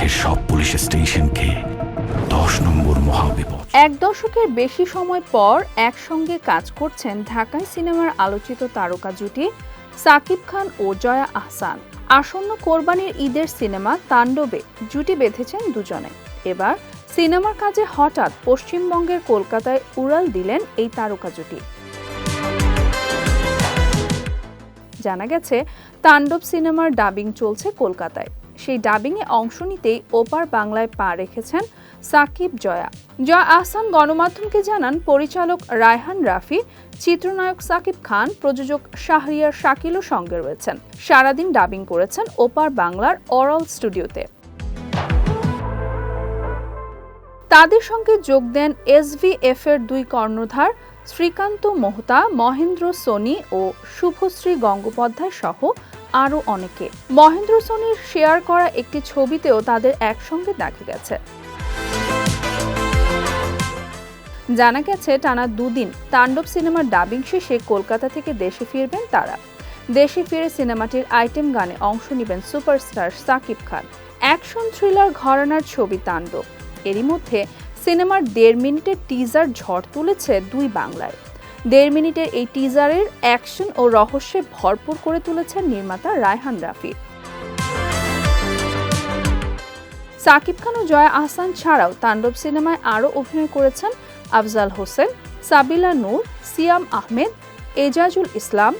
দেশের সব পুলিশ স্টেশনকে দশ নম্বর মহাবিপদ। এক দশকের বেশি সময় পর একসঙ্গে কাজ করছেন ঢাকায় সিনেমার আলোচিত তারকা জুটি সাকিব খান ও জয়া আহসান। আসন্ন কোরবানির ঈদের সিনেমা তাণ্ডবে জুটি বেঁধেছেন দুজনে। এবার সিনেমার কাজে হঠাৎ পশ্চিমবঙ্গের কলকাতায় উড়াল দিলেন এই তারকা জুটি। জানা গেছে, তাণ্ডব সিনেমার ডাবিং চলছে কলকাতায়। সেই ডাবিংয়ে অংশ নিতেই ওপার বাংলায় পা রেখেছেন সাকিব জয়া। জয়া আহসান গণমাধ্যমকে জানান, পরিচালক রায়হান রাফি, চিত্রনায়ক সাকিব খান, প্রযোজক শাহরিয়ার শাকিলও সঙ্গে রয়েছেন। সারাদিন ডাবিং করেছেন ওপার বাংলার অরল স্টুডিওতে তাদের সঙ্গে যোগ দেন এসভিএফ এর দুই কর্ণধার শ্রীকান্ত মোহতা, মহেন্দ্র সোনি ও শুভশ্রী গঙ্গোপাধ্যায় সহ আরও অনেকে। মহেন্দ্র সোনির শেয়ার করা একটি ছবিতেও তাদের একসঙ্গে দেখা গেছে। জানা গেছে, টানা দুদিন তাণ্ডব সিনেমার ডাবিং শেষে কলকাতা থেকে দেশে ফিরবেন তারা। দেশে ফিরে সিনেমাটির আইটেম গানে অংশ নেবেন superstar Shakib Khan. Action thriller ঘরানার ছবি তাণ্ডব। এরই মধ্যে সিনেমার দেড় মিনিটের টিজার ঝড় তুলেছে দুই বাংলায়। দেড় মিনিটের এই টিজারের অ্যাকশন ও রহস্যে ভরপুর করে তুলেছেন নির্মাতা রায়হান রাফি। সাকিব খান ও জয়া আহসান ছাড়াও তাণ্ডব সিনেমায় আরও অভিনয় করেছেন আফজাল হোসেন, সাবিলা নূর, সিয়াম আহমেদ, এজাজুল ইসলাম,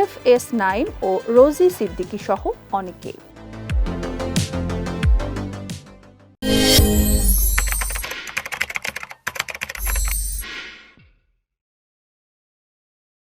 এফ এস নাইম ও রোজি সিদ্দিকী সহ অনেকেই।